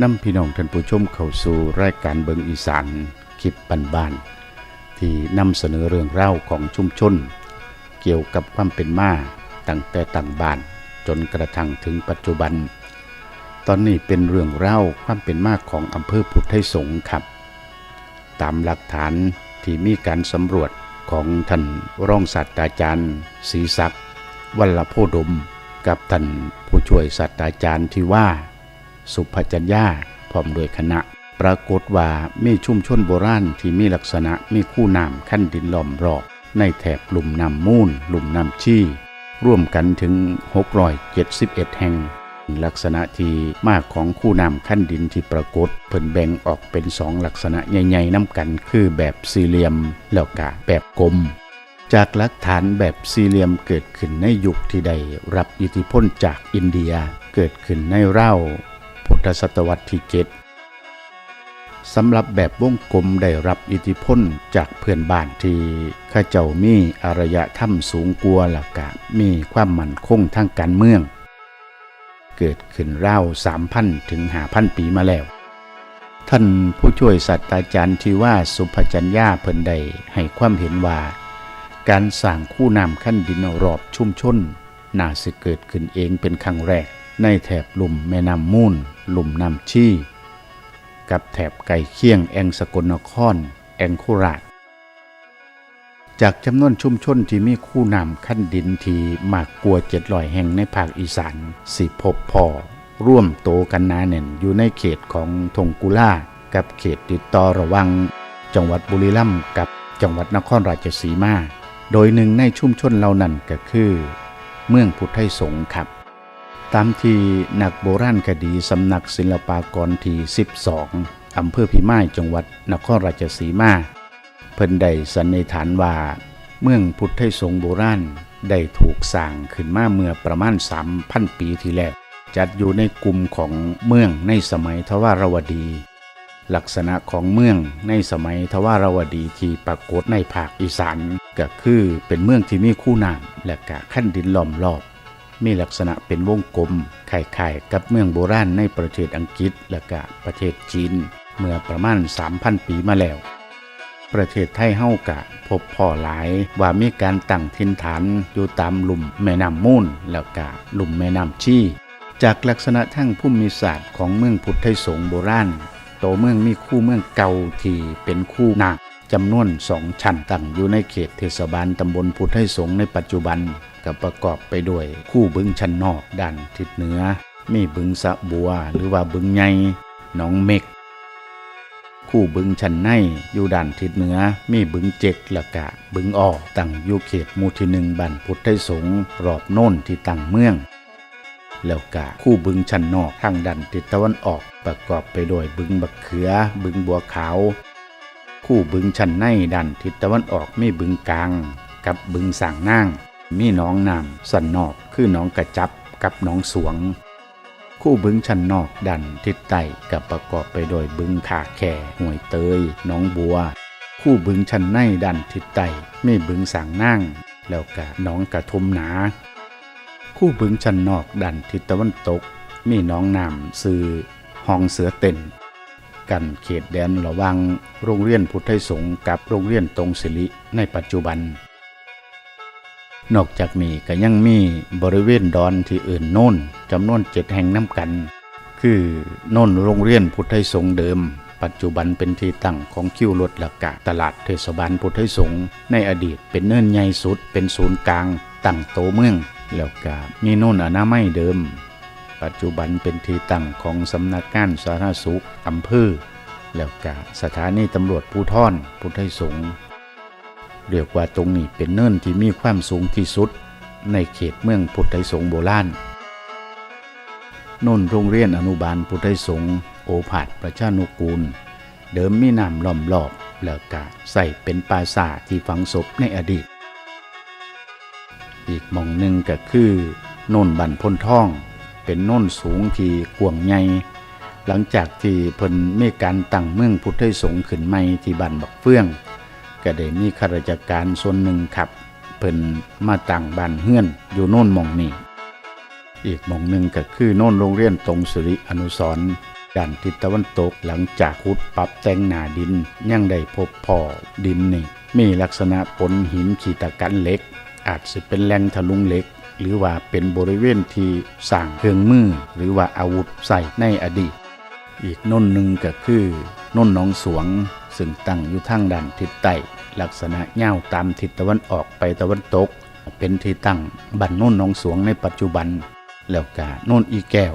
นำพี่น้องท่านผู้ชมเข้าสู่รายการเบิงอีสานคลิปปันบ้านที่นำเสนอเรื่องเล่าของชุมชน เกี่ยวกับความเป็นมาตั้งแต่ต่างบ้านจนกระทั่งถึงปัจจุบัน ตอนนี้เป็นเรื่องเล่าความเป็นมาของอำเภอพุทธไทยสงฆ์ครับ ตามหลักฐานที่มีการสำรวจของท่านรองศาสตราจารย์ศรีศักดิ์วัลโพดม กับท่านผู้ช่วยศาสตราจารย์ที่ว่า สุภจัญญาพร้อมด้วยคณะ ปรากฏว่ามีชุมชนโบราณที่มีลักษณะมีคู่น้ำขั้นดินล้อมรอบในแถบลุ่มน้ำมูลลุ่มน้ำชี่ ร่วมกันถึง 671 แห่ง ลักษณะที่มากของคู่น้ำขั้นดินที่ปรากฏเพิ่นแบ่งออกเป็นสองลักษณะใหญ่ๆน้ำกัน คือแบบสี่เหลี่ยมแล้วก็แบบกลมจากหลักฐานแบบสี่เหลี่ยมเกิดขึ้นในยุคที่ได้รับอิทธิพลจากอินเดียเกิดขึ้นในเร่า พุทธศตวรรษที่เจ็ดสำหรับแบบวงกลมได้รับอิทธิพลจากเพื่อนบ้านที่ข้าเจ้ามีอารยธรรมสูงกว่าหลักกะมีความมั่นคงทางการเมือง เกิดขึ้นราว3,000ถึง5,000ปีมาแล้ว ท่านผู้ช่วยศาสตราจารย์ที่ว่าสุภจัญญาเพิ่นได้ให้ความเห็นว่า การสร้างคู่น้ำขั้นดินรอบชุ่มชนน่าสิเกิดขึ้นเองเป็นครั้งแรก ในแถบลุ่มแม่น้ำมูลลุ่มน้ำชี่ กับแถบไก่เคียงแองสกลนคร แองโคราชจากจำนวนชุมชนที่มีคู่น้ำขั้นดินที่มากกว่าเจ็ดร้อยแห่งในภาคอีสานสิพบพอ ร่วมโตกันนาแน่นอยู่ในเขตของทงกุล่ากับเขตติดต่อระวัง จังหวัดบุรีรัมย์กับจังหวัดนครราชสีมา โดยหนึ่งในชุมชนเหล่านั้นก็คือ เมืองพุทธไทยสงฆ์ครับ ตามที่นักโบราณคดีสำนักศิลปากรที่ 12 อำเภอพิมายจังหวัดนครราชสีมา เพิ่นได้สันนิษฐานว่า เมืองพุทธไทยสงโบราณได้ถูกสร้างขึ้นมาเมื่อประมาณ 3,000 ปีที่แล้ว จัดอยู่ในกลุ่มของเมืองในสมัยทวารวดี ลักษณะของเมืองในสมัยทวารวดีที่ปรากฏในภาคอีสานก็คือเป็นเมืองที่มีคู่น้ำและกะขั้นดินล้อมรอบ มีลักษณะเป็นวงกลมคล้ายๆกับเมืองโบราณในประเทศอังกฤษและก็ประเทศจีน เมื่อประมาณ 3,000 ปีมาแล้ว ประเทศไทยเฮากะพบพ่อหลายว่ามีการตั้งถิ่นฐานอยู่ตามลุ่มแม่น้ำมูลแล้วก็ลุ่มแม่น้ำชี่จากลักษณะทั้งภูมิศาสตร์ของเมืองพุทธไทยสงฆ์โบราณโตเมืองมีคู่เมืองเก่าที่เป็นคู่หนักจำนวนสองชั้นตั้งอยู่ในเขตเทศบาลตำบลพุทธไทยสงฆ์ในปัจจุบัน กับประกอบไปด้วยคู่บึงชั้นนอกด้านทิศเหนือ มีบึงสะบัวหรือว่าบึงใหญ่หนองเม็ก คู่บึงชั้นในอยู่ด้านทิศเหนือ มีบึงเจ็กละกะ บึงอ่อตั้งอยู่เขตมูที่หนึ่งบ้านพุทธไทยสงรอบโน่นที่ตั้งเมืองแล้วกะคู่บึงชั้นนอกทางด้านทิศตะวันออกประกอบไปด้วยบึงบักเขือ บึงบัวขาว คู่บึงชั้นในด้านทิศตะวันออกมีบึงกลาง กับบึงสางนาง มีหนองน้ำสันนอกคือหนองกระจับกับหนองสวง คู่บึงชั้นนอกด้านทิศใต้กับประกอบไปโดยบึงขาแข่ห่วยเตยหนองบัว คู่บึงชั้นในด้านทิศใต้มีบึงสางนางแล้วก็หนองกระทุมหนา คู่บึงชั้นนอกด้านทิศตะวันตก มีหนองน้ำซื่อห้องเสือเต็นกันเขตแดนระหวังโรงเรียนพุทธสงฆ์กับโรงเรียนตรงศิริในปัจจุบัน นอกจากนี้ก็ยังมีบริเวณดอนที่อื่นโน่นจำนวนเจ็ดแห่งน้ำกัน คือโน่นโรงเรียนพุทธสงฆ์เดิม ปัจจุบันเป็นที่ตั้งของคิวรถหลักกะตลาดเทศบาลพุทธสงฆ์ในอดีตเป็นเนินใหญ่สุด เป็นศูนย์กลาง ตั้งโตเมือง แล้วก็มีโน่นอนาไมัยเดิม ปัจจุบันเป็นที่ตั้งของสำนักงานสาธารณสุขอำเภอแล้วก็สถานีตำรวจภูทรพุทธสงฆ์ เรียกว่าตรงนี้เป็นเนินที่มีความสูงที่สุด ในเขตเมืองพุทธไทยสงฆ์โบราณนนโรงเรียนอนุบาลพุทธไทยสงฆ์โอภาสประชานุกูล เดิมมีน้ำล้อมรอบแล้วก็ใส่เป็นปราสาทที่ฝังศพในอดีต อีกมองหนึ่งก็คือโนนบันพนท่อง เป็นโนนสูงที่กว้างใหญ่หลังจากที่เพิ่นมีการตั้งเมืองพุทธไทยสงฆ์ขึ้นใหม่ที่บ้านบักเฟื่อง ก็ได้มีข้าราชการส่วนหนึ่งขับเพิ่นมาตั้งบ้านเฮือนอยู่โน่นมองนี้อีกมองหนึ่งก็คือโน่นโรงเรียนตรงสิริอนุสรด้านทิศตะวันตกหลังจากขุดปรับแต่งหนาดินยังได้พบพ่อดินนี่มีลักษณะปนหินขีตะกันเหล็ก อาจจะเป็นแหล่งทะลุงเหล็ก หรือว่าเป็นบริเวณที่สร้างเครื่องมือ หรือว่าอาวุธใส่ในอดีต อีกโน่นหนึ่งก็คือโน่นหนองสวง ซึ่งตั้งอยู่ทางด้านทิศใต้ลักษณะเง่าตามทิศตะวันออกไปตะวันตก เป็นที่ตั้งบันโน่นหนองสวงในปัจจุบัน แล้วก็โน่นอีแก้ว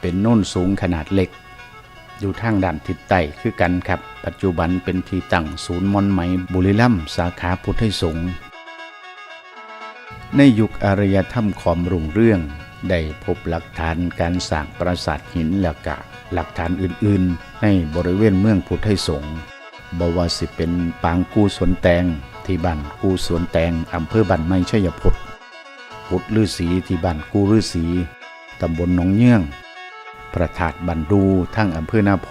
เป็นโน่นสูงขนาดเล็ก อยู่ทางด้านทิศใต้คือกันครับ ปัจจุบันเป็นที่ตั้งศูนย์มอนไหมบุรีรัมสาขาพุทธสงฆ์ในยุคอารยธรรมความรุ่งเรื่อง ได้พบหลักฐานการสร้างปราสาทหินแล้วก็หลักฐานอื่นๆ ในบริเวณเมืองพุทธสงฆ์ บว่าสิเป็นปางกูสวนแตงที่บ้านกูสวนแตงอำเภอบ้านไม้ชัยพจน์พุทธฤาษีที่บ้านกูฤาษีตำบลหนองเยื่องพระธาตุบันดูทั้งอำเภอนาโพ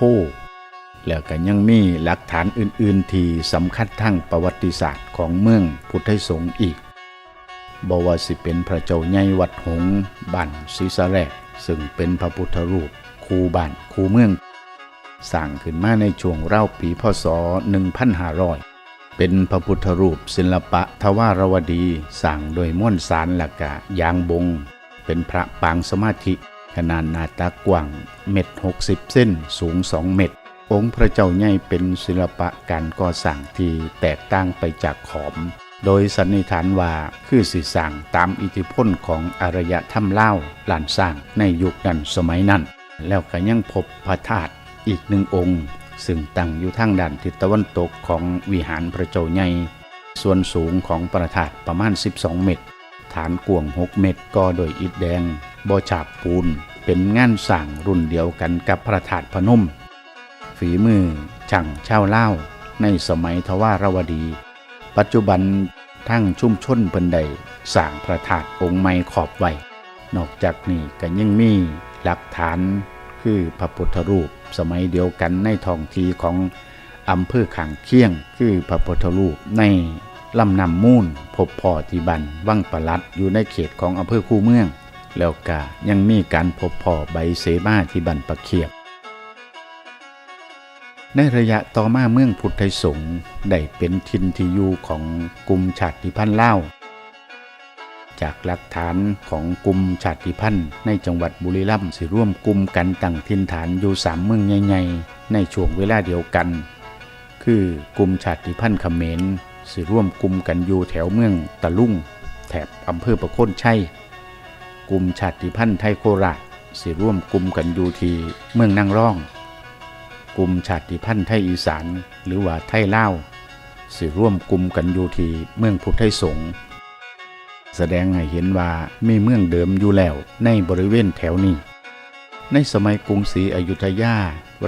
แล้วก็ยังมีหลักฐานอื่น ๆ ที่สำคัญทั้งประวัติศาสตร์ของเมืองพุทธสงฆ์อีกบว่าสิเป็นพระเจ้าใหญ่วัดหงบ้านศรีสะแรกซึ่งเป็นพระพุทธรูปคูบ้านคูเมือง สร้างขึ้นมาในช่วงเล่าปีพศ 1500 เป็นพระพุทธรูปศิลปะทวารวดีสร้างโดยม้วนสารและกะยางบง เป็นพระปางสมาธิ ขนาดนาตากว้างเม็ด 60 เส้นสูง 2 เม็ดองค์พระเจ้าใหญ่เป็นศิลปะการก่อสร้างที่แตกต่างไปจากขอม โดยสันนิษฐานว่าคือสิสร้างตามอิทธิพลของอารยธรรมเล่าหลานสร้างในยุคนั้นสมัยนั้น แล้วก็ยังพบพระธาตุ อีกหนึ่งองค์ ซึ่งตั้งอยู่ทางด้านทิศตะวันตกของวิหารพระเจ้าใหญ่ส่วนสูงของประธาตุประมาณ 12 เมตร ฐานกวง 6 เมตรก่อโดยอิฐแดงบอฉาบปูน เป็นงานสร้างรุ่นเดียวกันกับพระธาตุพนม ฝีมือช่างเช่าเล่า ในสมัยทวารวดี ปัจจุบันทั้งชุ่มชนเพิ่นใดสร้างพระธาตุองค์ใหม่ขอบไว้ นอกจากนี้ก็ยังมีหลักฐาน คือพระพุทธรูป สมัยเดียวกันในท้องที่ของอำเภอขางเคียง คือพระพุทธรูปในลำนำมูลพบพ่อที่บันวังประลัดอยู่ในเขตของอำเภอคูเมือง แล้วก็ยังมีการพบพ่อใบเสมาที่บันประเขียบ ในระยะต่อมาเมืองพุทธไทยสงฆ์ได้เป็นทินที่อยู่ของกลุ่มชาติพันธุ์เล่า จากหลักฐานของกลุ่มชาติพันธุ์ในจังหวัดบุรีรัมย์สิร่วมกลุ่มกันตั้งทินฐานอยู่สามเมืองใหญ่ๆในช่วงเวลาเดียวกัน คือกลุ่มชาติพันธุ์เขมรสิร่วมกลุ่มกันอยู่แถวเมืองตะลุ่ง แถบอำเภอประโคนชัยกลุ่มชาติพันธุ์ไทยโคราชสิร่วมกลุ่มกันอยู่ที่เมืองนางร่อง กลุ่มชาติพันธุ์ไทยอีสานหรือว่าไทยเลาสิร่วมกลุ่มกันอยู่ที่เมืองพุทธไทยสงฆ์ แสดงให้เห็นว่ามีเมืองเดิมอยู่แล้วในบริเวณแถวนี้ ในสมัยกรุงศรีอยุธยา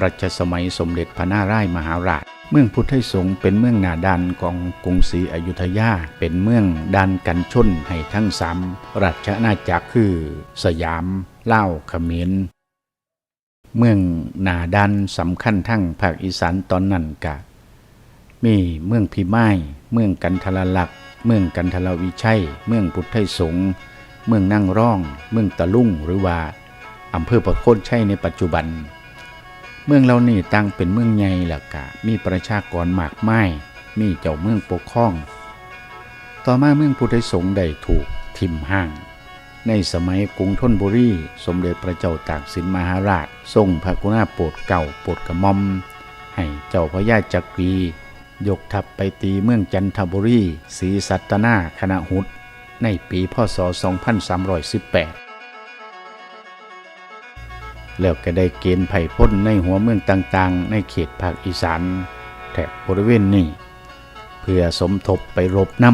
รัชสมัยสมเด็จพระนารายณ์มหาราช เมืองพุทธสงฆ์เป็นเมืองหนาดันของกรุงศรีอยุธยา เป็นเมืองดันกันชนให้ทั้งสามรัชอาจักรคือ สยามเล่าวเขมรเมืองหนาดันสำคัญทั้งภาคอีสานตอนนั้นกะ มีเมืองพิมาย เมืองกันทรลักษ์ เมืองกันทรวิชัย เมืองพุทธไทยสงฆ์เมืองนั่งร่อง เมืองตะลุ่งหรือว่าอำเภอประโคนชัยในปัจจุบัน เมืองเหล่านี้ตั้งเป็นเมืองใหญ่ล้วกะ มีประชากรมากมาย มีเจ้าเมืองปกครอง ต่อมาเมืองพุทธไทยสงฆ์ได้ถูกทิมห้าง ในสมัยกรุงธนบุรี สมเด็จพระเจ้าตากสินมหาราช ทรงพระกรุณาโปรดเก่าโปรดกระหม่อม ให้เจ้าพระยาจักรี ยกทัพไปตีเมืองจันทบุรีศรีสัตนาคณะหุดในปีพศ 2318 แล้วก็ได้เกณฑ์ไผ่พ้นในหัวเมืองต่างๆ ในเขตภาคอีสานแถบบริเวณนี้ เพื่อสมทบไปรบน้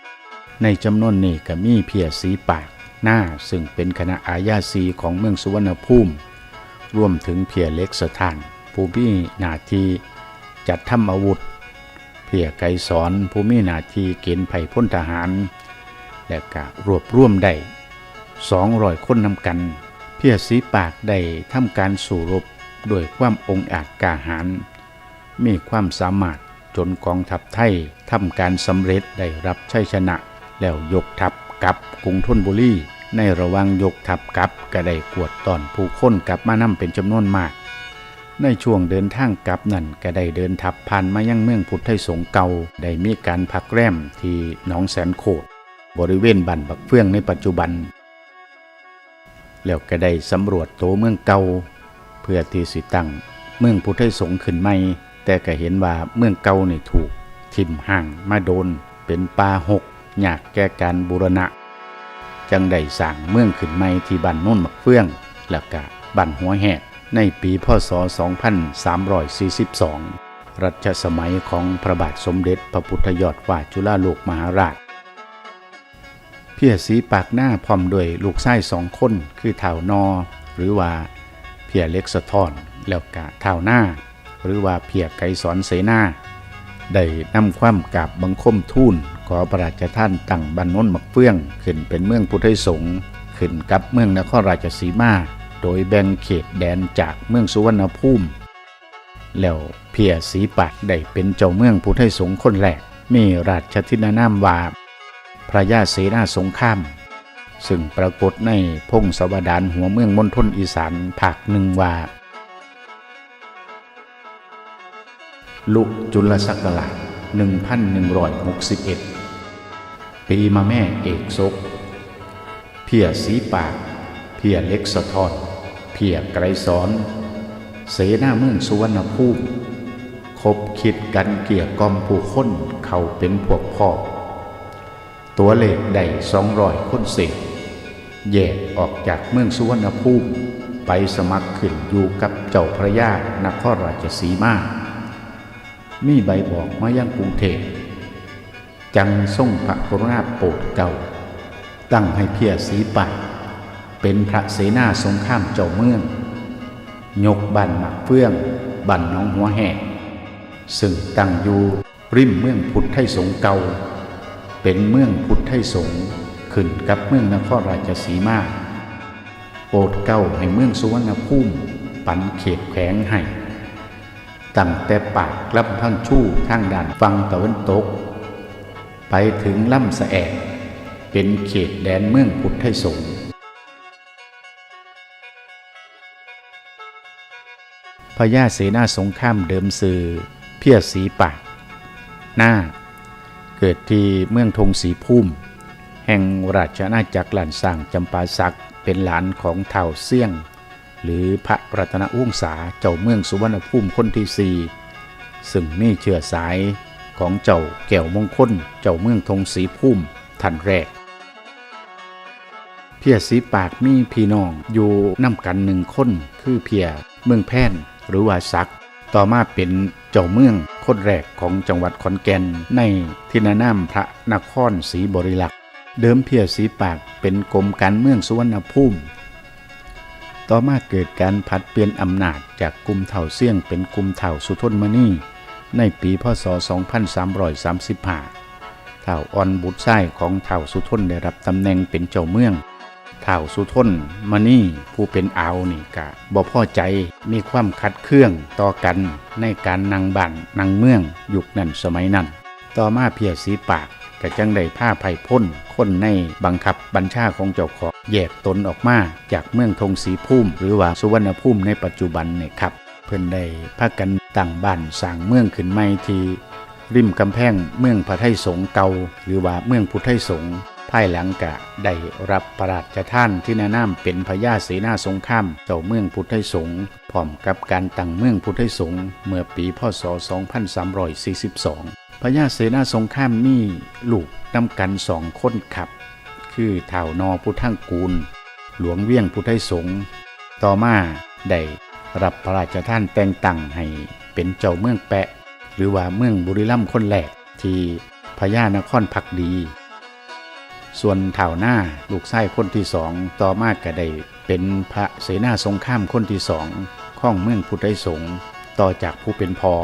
ำในจำนวนนี้ก็มีเพียสีปากหน้าซึ่งเป็นคณะอาญาสีของเมืองสุวรรณภูมิ รวมถึงเพียเล็กสถานผู้มีหนาทีจัดทำอาวุธ เพียไกสอนผู้มีหนาทีเกณฑ์ไผ่พ้นทหาร และก็รวบร่วมได้200คนนำกัน เพียสีปากได้ทำการสู่รบด้วยความองอาจกาหาญมีความสามารถจนกองทัพไทยทำการสำเร็จได้รับชัยชนะ แล้วยกทัพกลับกรุงธนบุรีในระหว่างยกทัพกลับก็ได้กวดตอนผู้คนกลับมานำเป็นจำนวนมาก ในช่วงเดินทางกลับนั่นก็ได้เดินทับผ่านมายังเมืองพุทธไทยสงเกาได้มีการพักแรมที่หนองแสนโคดบริเวณบันบักเฟื่องในปัจจุบัน แล้วก็ได้สำรวจโตเมืองเก่าเพื่อที่สิตั้งเมืองพุทธไทยสงฆ์ขึ้นใหม่แต่ก็เห็นว่าเมืองเก่านี่ถูกทิ่มห่างมาโดนเป็นป่าหกอยากแก่การบูรณะ จังได้สร้างเมืองขึ้นใหม่ที่บ้านโน่นมักเฟื่อง แล้วก็บ้านหัวแหก ในปีพศ 2342 รัชสมัยของพระบาทสมเด็จพระพุทธยอดฟ้าจุฬาโลกมหาราช เพียสีปากหน้าพร้อมด้วยลูกชายสองคนคือเท่านอ หรือว่าเพียเล็กสะท้อนแล้วก็เท่าหน้า หรือว่าเพียไกสอนเสนาได้นำความกราบบังคมทูลขอพระราชท่านตั้งบ้านน้นมักเฟื่อง ขึ้นเป็นเมืองพุทธสงฆ์ขึ้นกับเมืองนครราชสีมา โดยแบ่งเขตแดนจากเมืองสุวรรณภูมิ แล้วเพียสีปัดได้เป็นเจ้าเมืองพุทธสงฆ์คนแรกมีราชทินานามว่า พระยาเสนาสงคราม ซึ่งปรากฏในพงศวดารหัวเมืองมณฑลอีสานภาคหนึ่งว่า ลุจุลศักราช1161 ปีมาแม่เอกศกเพียสีปาก เพียเล็กสะทอน เพียไกรสอน เสนาเมืองสุวรรณภูมิคบคิดกันเกี่ยกอมผู้คนเขาเป็นพวกพ่อ ตัวเลขได้สองร้อยคนเศษแยกออกจากเมืองสุวรรณภูมิไปสมัครขึ้นอยู่กับเจ้าพระยานครราชสีมา มีใบบอกมายังกรุงเทพจังทรงพระกรุณาโปรดเก่า ตั้งให้เพียสีปัด เป็นพระเสนาสงครามเจ้าเมือง ยกบันหมักเฟื่อง บันน้องหัวแหกซึ่งตั้งอยู่ริมเมืองพุทธไทยสงเก่า เป็นเมืองพุทธไทยสงขึ้นกับเมืองนครราชสีมาโปรดเก้าให้เมืองสุวรรณภูมิปันเขตแขวงให้ตั้งแต่ปากลำพังชู่ทางด่านฟังตะวันตก ไปถึงลำสะแอดเป็นเขตแดนเมืองพุทธไทยสงฆ์ พญาเสนาสงครามเดิมสือเพียรสีปาก หน้า เกิดที่เมืองธงสีพุ่ม แห่งราชอาณาจักรหลานสร้างจำปาสักเป็นหลานของเท่าเสี่ยง หรือพระรัตนวงศาเจ้าเมืองสุวรรณภูมิคนที่สี่ซึ่งมีเชื้อสายของเจ้าแก้วมงคลเจ้าเมืองธงสีพุ่มท่านแรกเพียสีปากมีพี่น้องอยู่น้ำกันหนึ่งคนคือเพียเมืองแพน หรือว่าซัก ต่อมาเป็นเจ้าเมืองคนแรกของจังหวัดขอนแก่น ในทินานามพระนครศรีบริลักษ์เดิมเพียสีปากเป็นกรมการเมืองสุวรรณภูมิต่อมาเกิดการผัดเปลี่ยนอำนาจจากกลุ่มเถ่าเสี่ยงเป็นกลุ่มเถ่าสุทนมณีในปีพศ 2335เถ่าออนบุตรไส้ของเถ่าสุทนได้รับตำแหน่งเป็นเจ้าเมือง เถ่าสุทนมณีผู้เป็นอาวนี่กะบ่พ่อใจมีความขัดเครื่องต่อกันในการนางบ้านนางเมืองยุคนั้นสมัยนั้น ต่อมาเพียสีปากก็จังได้ผ้าไผ่พ่นคนในบังคับบัญชาของเจ้าของแยกตนออกมาจากเมืองธงสีภูมิหรือว่าสุวรรณภูมิในปัจจุบันเนี่ยครับ เพิ่นได้พากันตั้งบ้านสร้างเมืองขึ้นใหม่ที่ริมกำแพงเมืองพระไทยสงเกาหรือว่าเมืองพุทธไทยสงายหลังกะได้รับพระราชท่านที่นานาเป็นพญาเสนาสงครามเจ้าเมืองพุทธสงฆ์พร้อมกับการตั้งเมืองพุทธสงฆ์เมื่อปีพศ 2342 พญาเสนาสงครามมีลูกนำกันสองคนขับ คือเท่านอพุทธังกูล หลวงเวียงพุทธสงฆ์ต่อมาได้รับพระราชท่านแต่งตั้งให้เป็นเจ้าเมืองแปะ หรือว่าเมืองบุรีรัมย์คนแรกที่พญานครพักดี ส่วนเท่าหน้าลูกไส้คนที่สองต่อมาก็ได้เป็นพระเสนาสงครามคนที่สองข้องเมืองพุทธสงฆ์ต่อจากผู้เป็นพอ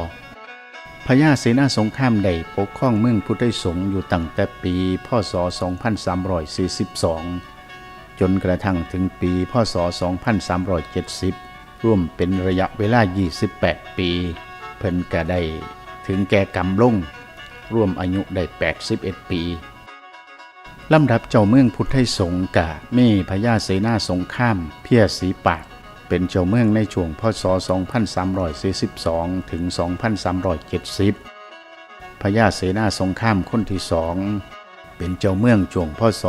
พญาเสนาสงครามได้ปกครองเมืองพุทธสงฆ์อยู่ตั้งแต่ปีพศ 2342 จนกระทั่งถึงปีพศ 2370 ร่วมเป็นระยะเวลา 28 ปี เพิ่นก็ได้ถึงแก่กรรมลงร่วมอายุได้ 81 ปี ลำดับเจ้าเมืองพุทธไทยสงฆ์กะเมพญาเสนาสงคราม เพียสีปากเป็นเจ้าเมืองในช่วงพศ 2342 ถึง 2370 พญาเสนาสงครามคนที่สองเป็นเจ้าเมืองช่วงพศ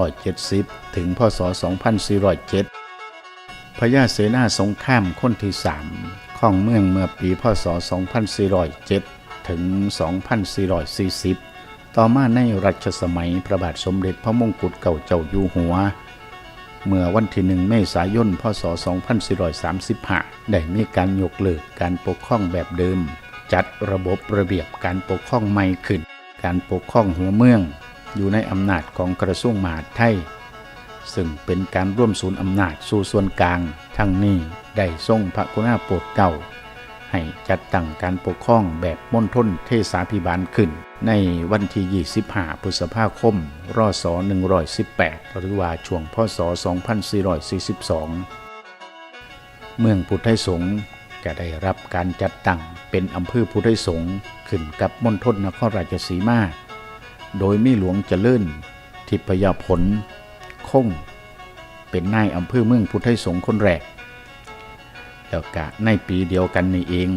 2370 ถึง พศ 2407 พญาเสนาสงครามคนที่สามข้องเมืองเมื่อปีพศ 2407 ถึง 2440 ต่อมาในรัชสมัยพระบาทสมเด็จพระมงกุฎเก่าเจ้าอยู่หัว เมื่อวันที่หนึ่งเมษายน พศ 2435 ได้มีการยกเลิกการปกครองแบบเดิม จัดระบบระเบียบการปกครองใหม่ขึ้น การปกครองหัวเมือง อยู่ในอำนาจของกระทรวงมหาดไทย ซึ่งเป็นการร่วมศูนย์อำนาจสู่ส่วนกลาง ทั้งนี้ได้ทรงพระกรุณาโปรดเกล้า ให้จัดตั้งการปกครองแบบมณฑลเทศาภิบาลขึ้น ในวันที่ 25 พฤษภาคม รศ 118 หรือว่าช่วงพศ 2442 เมืองพุทธสงฆ์ก็ได้รับการจัดตั้งเป็นอำเภอพุทธสงฆ์ขึ้นกับมณฑลนครราชสีมา โดยมีหลวงเจริญทิพยาผล คง เป็นนายอำเภอเมืองพุทธสงฆ์คนแรก แล้วก็ในปีเดียวกันนี่เอง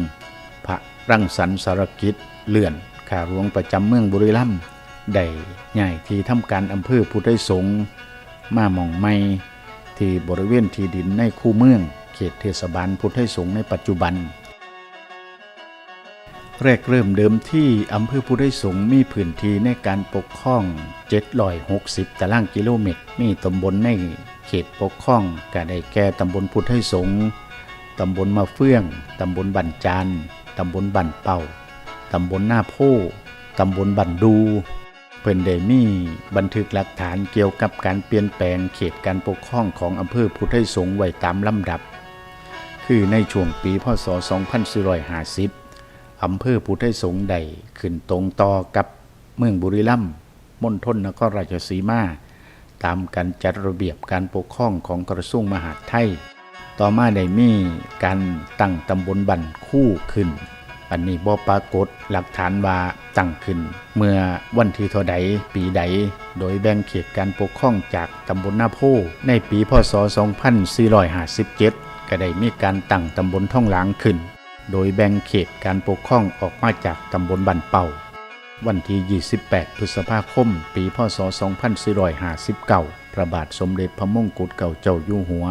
พระรังสรรค์สารกิจเลื่อนข้าหลวงประจำเมืองบุรีรัมย์ได้ใหญ่ที่ทำการอำเภอพุทธสงฆ์มาหม่องไม่ที่บริเวณที่ดินในคูเมือง เขตเทศบาลพุทธสงฆ์ในปัจจุบัน แรกเริ่มเดิมที่อำเภอพุทธสงฆ์มีพื้นที่ในการปกครอง 760 ตารางกิโลเมตร มีตำบลในเขตปกครองก็ได้แก่ตำบลพุทธสงฆ์ ตำบลมะเฟื่อง ตำบลบันจานตำบลบันเป่า ตำบลหน้าโพตำบลบันดู เพิ่นได้มีบันทึกหลักฐานเกี่ยวกับการเปลี่ยนแปลงเขตการปกครองของอำเภอพุทธสงฆ์ไว้ตามลำดับ คือในช่วงปีพศ 2450 อำเภอพุทธสงฆ์ได้ขึ้นตรงต่อกับเมืองบุรีรัมย์มณฑลนครราชสีมา ตามการจัดระเบียบการปกครองของกระทรวงมหาดไทย ต่อมาได้มีการตั้งตำบลบันคู่ขึ้น อันนี้บ่ปรากฏหลักฐานว่าตั้งขึ้น เมื่อวันที่เท่าใดปีใด โดยแบ่งเขตการปกครองจากตำบลนาโพในปีพศ 2457 ก็ได้มีการตั้งตำบลท่องหลางขึ้น โดยแบ่งเขตการปกครองออกมาจากตำบลบันเป่า วันที่ 28 พฤษภาคม ปีพศ 2459 พระบาทสมเด็จพระมงกุฎเก่าเจ้าอยู่หัว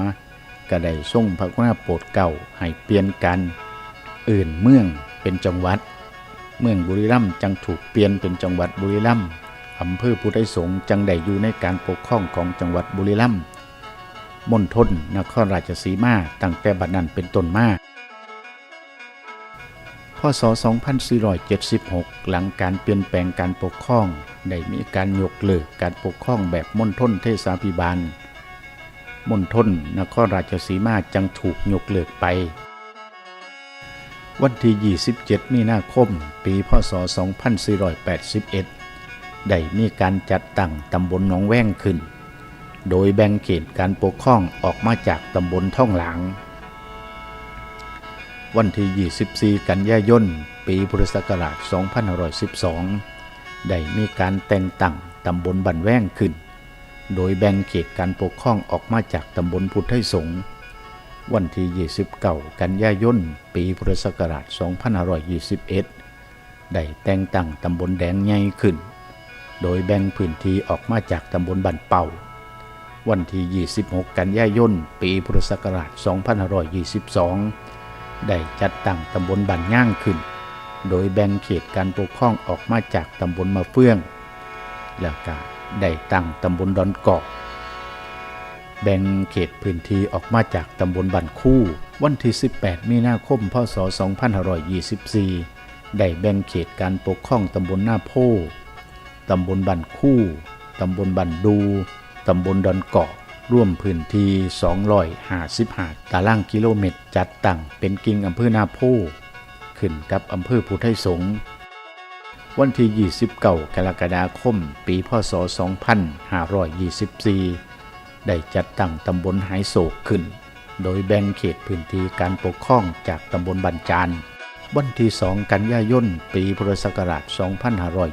ก็ได้ทรงพระกรุณาโปรดเกล้าให้เปลี่ยนกันอื่นเมืองเป็นจังหวัด เมืองบุรีรัมย์จังถูกเปลี่ยนเป็นจังหวัดบุรีรัมย์อำเภอพุทธไทยสงฆ์จังได้อยู่ในการปกครองของจังหวัดบุรีรัมย์มณฑลนครราชสีมาตั้งแต่บัดนั้นเป็นต้นมาพศ 2476 หลังการเปลี่ยนแปลงการปกครอง ได้มีการยกเลิกการปกครองแบบมณฑลเทศาภิบาล มณฑลนครราชสีมาจังถูกยกเลิกไป วันที่ 27 มีนาคม ปีพศ 2481 ได้มีการจัดตั้งตำบลหนองแว้งขึ้น โดยแบ่งเขตการปกครองออกมาจากตำบลท่องหลางวันที่ 24 กันยายน ปีพุทธศักราช 2512 ได้มีการแต่งตั้งตำบลบันแว้งขึ้น โดยแบ่งเขตการปกครองออกมาจากตำบลพุทธไทยสงฆ์วันที่ 29 กันยายน ปีพุทธศักราช 2521 ได้แต่งตั้งตำบลแดงใหญ่ขึ้น โดยแบ่งพื้นที่ออกมาจากตำบลบันเป่า วันที่ 26 กันยายน ปีพุทธศักราช 2522 ได้จัดตั้งตำบลบันย่างขึ้น โดยแบ่งเขตการปกครองออกมาจากตำบลมะเฟื่อง แล้วก็ ได้ตั้งตำบลดอนเกาะ แบ่งเขตพื้นที่ออกมาจากตำบลบันคู่ วันที่ 18 มีนาคม พศ 2524 ได้แบ่งเขตการปกครองตำบลหน้าโพตำบลบันคู่ ตำบลบันดู ตำบลดอนเกาะร่วมพื้นที่255ตารางกิโลเมตร จัดตั้งเป็นกิ่งอำเภอนาโพขึ้นกับอำเภอพุทธไทยสงฆ์ วันที่ 29 กรกฎาคม ปีพศ 2524 ได้จัดตั้งตำบลหายโศกขึ้น โดยแบ่งเขตพื้นที่การปกครองจากตำบลบันจานวันที่ 2 กันยายน ปีพุทธศักราช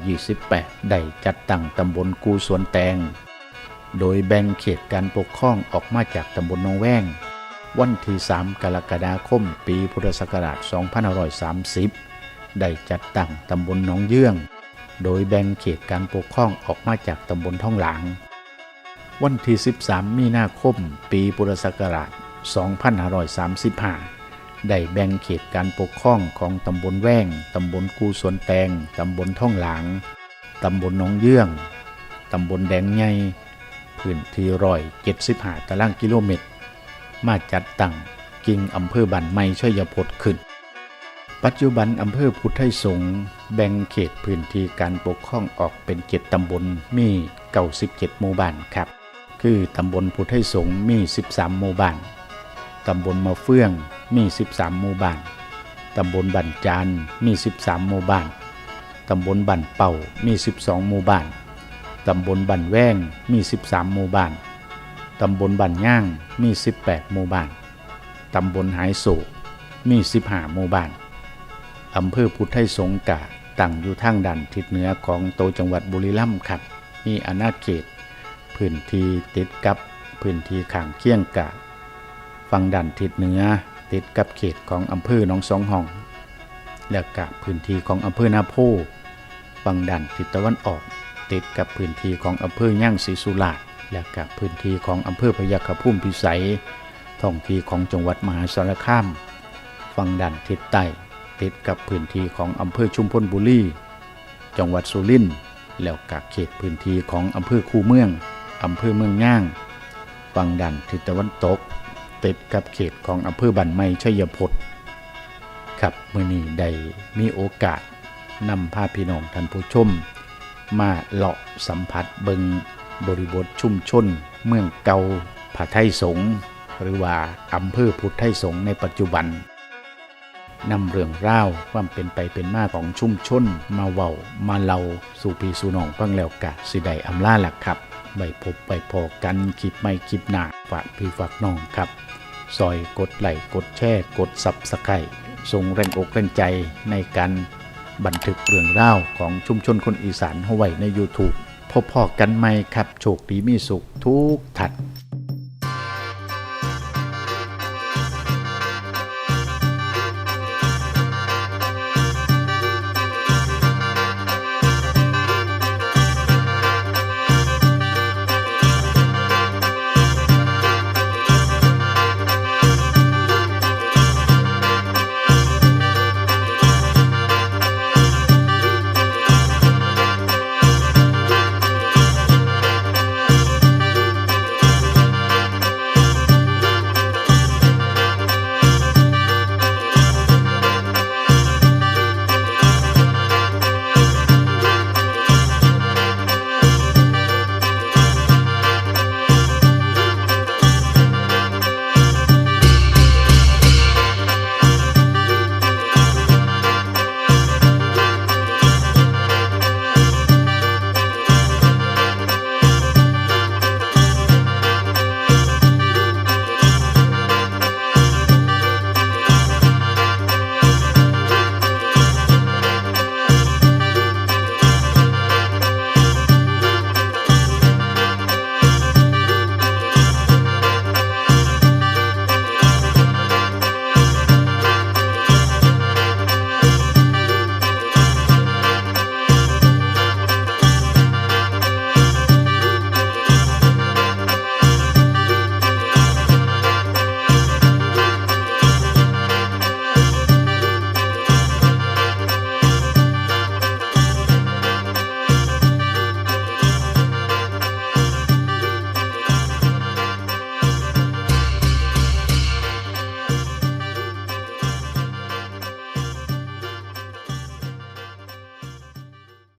2528 ได้จัดตั้งตำบลกูสวนแตง โดยแบ่งเขตการปกครองออกมาจากตำบลหนองแวง วันที่ 3 กรกฎาคม ปีพุทธศักราช 2530 ได้จัดตั้งตำบลหนองเยื่อง โดยแบ่งเขตการปกครองออกมาจากตำบลท่องหลาง วันที่ 13 มีนาคม ปีพุทธศักราช 2535 ได้แบ่งเขตการปกครองของตำบลแว้งตำบลกูสวนแตง ตำบลท่องหลาง ตำบลหนองเยื่อง ตำบลแดงใหญ่พื้นที่ร้อยเจ็ดสิบห้าตารางกิโลเมตร มาจัดตั้งกิ่งอำเภอบันไม้ชัยพจน์ขึ้น ปัจจุบันอำเภอพุทธไทยสงฆ์แบ่งเขตพื้นที่การปกครองออกเป็นเจ็ดตำบลมี97หมู่บ้านครับ คือตำบลพุทธไทยสงฆ์มี 13 หมู่บ้าน ตำบลมะเฟื่องมี 13 หมู่บ้าน ตำบลบันจานมี 13 หมู่บ้าน ตำบลบันเป่ามี 12 หมู่บ้าน ตำบลบันแว้งมี 13 หมู่บ้าน ตำบลบันย่างมี 18 หมู่บ้าน ตำบลหายโศกมี 15 หมู่บ้าน อำเภอพุทธไทยสงกะตั้งอยู่ทางด้านทิศเหนือของโตจังหวัดบุรีรัมย์ครับ มีอาณาเขตพื้นที่ติดกับพื้นที่ข้างเคียงกะฝั่งด้านทิศเหนือติดกับเขตของอำเภอหนองสองห้อง และกะพื้นที่ของอำเภอนาโพฝั่งด้านทิศตะวันออก ติดกับพื้นที่ของอำเภอย่างศรีสุราษฎร์และกับพื้นที่ของอำเภอพยัคฆภูมิพิสัยท้องที่ของจังหวัดมหาสารคามฝั่งด้านทิศใต้ ติดกับพื้นที่ของอำเภอชุมพลบุรีจังหวัดสุรินทร์แล้วกับเขตพื้นที่ของอำเภอคูเมืองอำเภอเมืองย่างฝั่งด้านทิศตะวันตก ติดกับเขตของอำเภอบันไม้ชัยพจน์ครับเมื่อนี้ได้มีโอกาสนำพาพี่น้องท่านผู้ชม มาเลาะสัมผัสเบิงบริบทชุมชน เมืองเก่าผาไทยสงหรือว่าอำเภอพุทธไทยสงในปัจจุบัน นำเรื่องราวความเป็นไปเป็นมาของชุมชนมาเว้ามาเล่าสู่พี่สู่น้องฟังแล้วกะสิได้อำลาหลักครับใบพบใบพอกันคลิปไม่คลิปหนาฝากพี่ฝากน้องครับซอยกดไลค์กดแชร์กดซับสไครต์ส่งแรงอกแรงใจในการบันทึกเรื่องราวของชุมชนคนอีสานเอาไว้ใน YouTube พบพอกันไหมครับ โชคดีมีสุขทุกท่าน